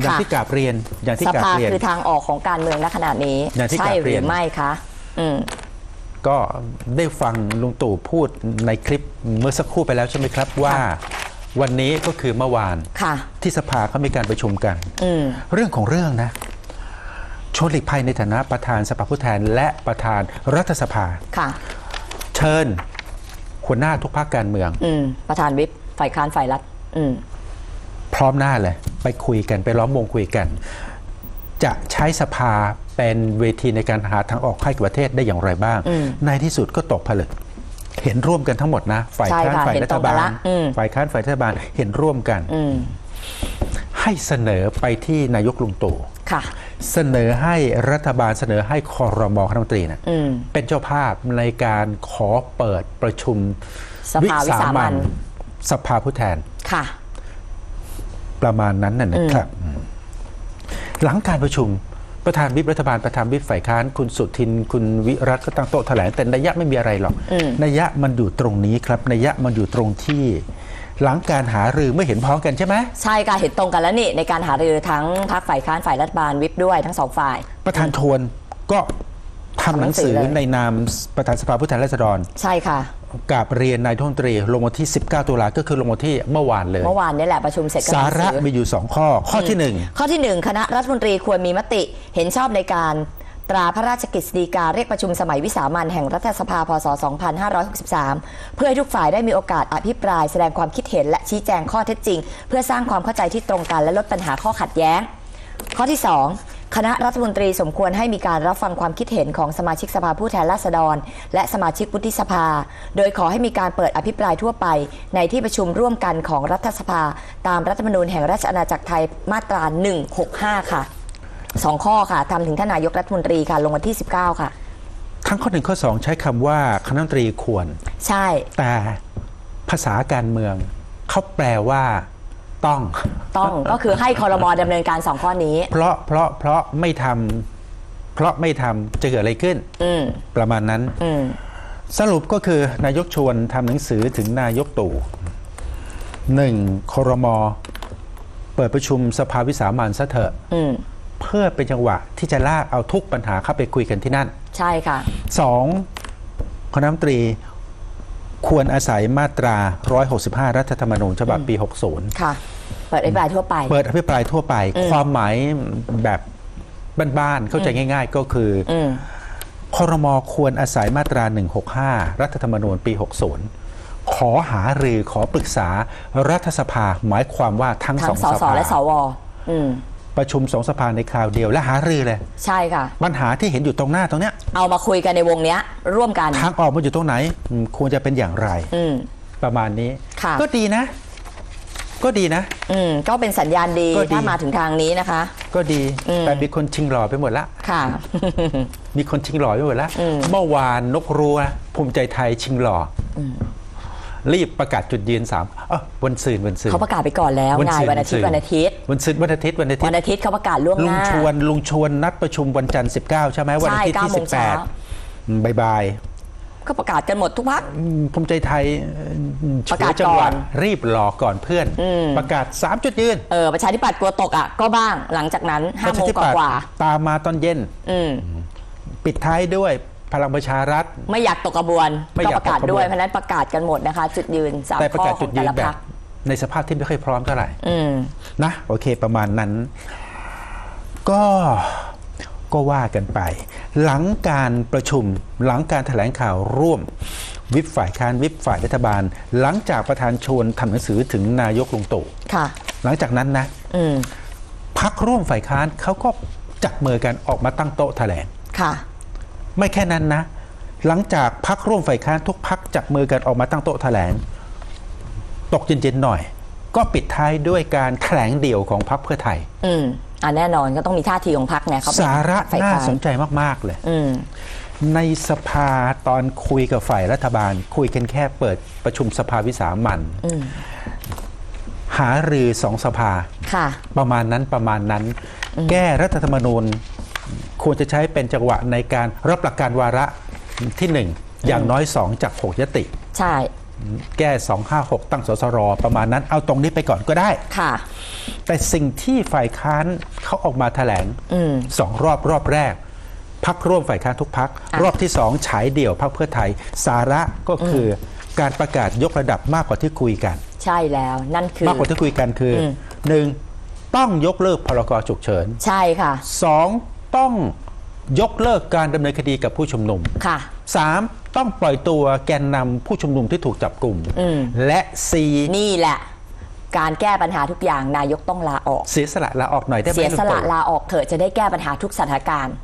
อย่างที่กราบเรียนอย่างที่สกราบภาเรียน คือทางออกของการเมืองณขณะนี้ อย่างที่ใช่กราบหเรีรืยน อไม่คะอืม ก็ได้ฟังลุงตู่พูดในคลิปเมื่อสักครู่ไปแล้วใช่ไหมครับว่า วันนี้ก็คือเมื่อวาน ค่ะ ที่สภาเขามีการประชุมกัน อืม เรื่องของเรื่องนะชวนหลีกภัยในฐานะประธานสภาผู้แทน และประธานรัฐสภา ค่ะ เชิญหัวหน้าทุกภาคการเมือง อืม ประธานวิปฝ่ายค้านฝ่ายรัฐ อืม พร้อมหน้าเลย ไปคุยกันไปล้อมวงคุยกัน จะใช้สภาเป็นเวทีในการหาทางออกให้กับประเทศได้อย่างไรบ้างอืมในที่สุดก็ตกผลึกเห็นร่วมกันทั้งหมดนะ ฝ่ายใช่ค้านค่ะฝ่ายเห็นรัตฐรงกันบาลละอืมฝ่ายค้านฝ่ายรัฐบาลเห็นร่วมกันอืมให้เสนอไปที่นายกลุงตู่ค่ะเสนอให้รัฐบาลเสนอให้คอรมอคณะรัฐมนตรีนะอืมเป็นเจ้าภาพในการขอเปิดประชุมสภาวิสามัญสภาผู้แทนค่ะ ประมาณนั้นน่ะนะครับ หลังการประชุมประธานวิปรัฐบาลประธานวิปฝ่ายค้านคุณสุทิน คุณวิรัตก็ตั้งโต๊ะแถลงแต่นัยยะไม่มีอะไรหรอกอืมนัยยะมันอยู่ตรงนี้ครับนัยยะมันอยู่ตรงที่ หลังการหารือไม่เห็นพ้องกันใช่ไหมใช่ค่ะเห็นตรงกันแล้วนี่ในการหารือทั้งพรรคฝ่ายค้านฝ่ายรัฐบาลวิปด้วยทั้งสองฝ่าย ประธานชวนก็ทำหนังสือทำหนังสือเลยในนามประธานสภาผู้แทนราษฎร ใช่ค่ะ กับเรียนนายกรัฐมนตรีลงวันที่ 19 ตุลาก็คือลงวันที่เมื่อวานเลย เมื่อวานนี่แหละประชุมเสร็จก็สาหนังระสือมีอยู่สองข้อ ข้อที่หนึ่งข้อที่หนึ่งคณะรัฐมนตรีควรมีมติเห็นชอบในการตราพระราชกฤษฎีกาเรียกประชุมสมัยวิสามันแห่งรัฐสภาพศ 2563 เพื่อให้ทุกฝ่ายได้มีโอกาสอภิปรายแสดงความคิดเห็นและชี้แจงข้อเท็จจริง เพื่อสร้างความเข้าใจที่ตรงกันและลดปัญหาข้อขัดแย้ง ข้อที่ 2 คณะรัฐมนตรีสมควรให้มีการรับฟังความคิดเห็นของสมาชิกสภาผู้แทนราษฎร และสมาชิกวุฒิสภา โดยขอให้มีการเปิดอภิปรายทั่วไป ในที่ประชุมร่วมกันของรัฐสภา ตามรัฐธรรมนูญแห่งราชอาณาจักรไทยมาตรา 165 ค่ะสองข้อค่ะทำถึงท่านนายกรัฐมนตรีค่ะลงวันที่ 19 ค่ะ ทั้งข้อหนึ่งข้อสองใช้คำว่าคณะรัฐมนตรีควร ใช่ แต่ภาษาการเมืองเขาแปลว่า ต้อง ต้องก็คือให้คอรมอดำเนินการสองข้อนี้ เพราะเพราะเพราะไม่ทำเพราะไม่ทำจะเกิดอะไรขึ้น อืมประมาณนั้น อืมสรุปก็คือนายกชวนทำหนังสือถึงนายกตู่หนึ่งครม เปิดประชุมสภาวิสามันซะเถอะ อืมเพื่อเป็นจังหวะที่จะลากเอาทุกปัญหาเข้าไปคุยกันที่นั่นใช่ค่ะ สองคณะรัฐมนตรี ควรอาศัยมาตรา 165 รัฐธรรมนูญฉบับปี 60 ค่ะ เปิดอภิปรายทั่วไป เปิดอภิปรายทั่วไป ความหมายแบบบ้านๆเข้าใจง่าย ๆ ก็คือออืมครมควรอาศัยมาตรา 165 รัฐธรรมนูญปี 60 ขอหารือขอปรึกษารัฐสภาหมายความว่าทั้งสทั้องงสสสภาและสวอืม ประชุมสองสภาในคราวเดียวและหารือเลยใช่ค่ะ ปัญหาที่เห็นอยู่ตรงหน้าตรงเนี้ยเอามาคุยกันในวงเนี้ย ร่วมกันทางออกมันอยู่ตรงไหนอืมควรจะเป็นอย่างไร อืม ประมาณนี้ ค่ะ ก็ดีนะ ก็ดีนะ อืมก็เป็นสัญญาณดีก็ดี ถ้ามาถึงทางนี้นะคะ ก็ดีอืม แต่มีคนชิงหล่อไปหมดละ ค่ะ มีคนชิงหล่อไปหมดละอืม เมื่อวานนกรัวภูมิใจไทยชิงหล่ออ รีบประกาศจุดยืนสามเออวันซืนวันซืน เขาประกาศไปก่อนแล้วไงซืวันอาทิตย์วันอาทิตย์ วันซืนวันอาทิตย์วันอาทิตวันย์ อาทิตย์เขาประกาศล่วงลุหงน้า ชวนลุงชวนนัดประชุมวันจันทร์ 19 ใช่ไหมวันอาทิตย์ที่ใช่9โมงเช้า 18อืมบายก็ประกาศกันหมดทุกพัก ๆอืมภูมิใจไทยอืมประกาศฉวยจังหวะก่อน รีบหลอกก่อนเพื่อนอืมประกาศ 3 จุดยืนเออประชาธิปัตย์กลัวตกอะก็บ้างหลังจากนั้นห้าโมงประชธิปัตย์กว่าตามมาตอนเย็น ๆอืม ปิดท้ายด้วย พลังประชารัฐ ไม่อยากตกกระบวนไม่ก็อยากประกาศตกกระบวน ด้วยเพราะฉะนั้นประกาศกันหมดนะคะ จุดยืนสามแต่ประาศข้อกขจุอดงยืแต่นละแบพับกในสภาพที่ไม่ค่อยพร้อมเท่าไหร่ อืม นะโอเคประมาณนั้น ก็ก็ว่ากันไป หลังการประชุมหลังการแถลงข่าวร่วม วิปฝ่ายค้านวิปฝ่ายรัฐบาล หลังจากประธานชวนทำหนังสือถึงนายกลุงตู่ค่ะ หลังจากนั้นนะอืม พักร่วมฝ่ายค้านเขาก็จับมือกันออกมาตั้งโต๊ะแถลง ค่ะ ไม่แค่นั้นนะ หลังจากพักร่วมฝ่ายค้านทุกพักจับมือกันออกมาตั้งโต๊ะแถลง ตกเย็นๆหน่อย ก็ปิดท้ายด้วยการแถลงเดี่ยวของพักเพื่อไทย อืมอ่าแน่นอนก็ต้องมีท่าทีของพักไงเขาเป็นสาระฝ่ายน่าค้านสนใจมากๆเลย อืมในสภาตอนคุยกับฝ่ายรัฐบาล คุยกันแค่เปิดประชุมสภาวิสามันอืมหารือสองสภาค่ะประมาณนั้นประมาณนั้น แก้รัฐธรรมนูญ ควรจะใช้เป็นจังหวะในการรับหลักการวาระที่หนึ่งอย่างน้อยสองจากหกยติ ใช่ แก้ 256 ตั้งสสร ประมาณนั้นเอาตรงนี้ไปก่อนก็ได้ค่ะ แต่สิ่งที่ฝ่ายค้านเขาออกมาแถลงอืมสองรอบรอบแรกพักร่วมฝ่ายค้านทุกพักอะรอบที่สองฉายเดี่ยวพักเพื่อไทย สาระก็คืออการประกาศยกระดับมากกว่าที่คุยกัน ใช่แล้วนั่นคือมากกว่าที่คุยกันคืออมหนึ่งต้องยกเลิกพรกฉุกเฉิน ใช่ค่ะสอง ต้องยกเลิกการดำเนินคดีกับผู้ชุมนุมค่ะ สามต้องปล่อยตัวแกนนำผู้ชุมนุมที่ถูกจับกลุ่ม อืม และสี่นี่แหละ การแก้ปัญหาทุกอย่างนายกต้องลาออก เสียสละลาออกหน่อยได้ไหมเสียสละลุงตู่ลาออกเถอะจะได้แก้ปัญหาทุกสถานการณ์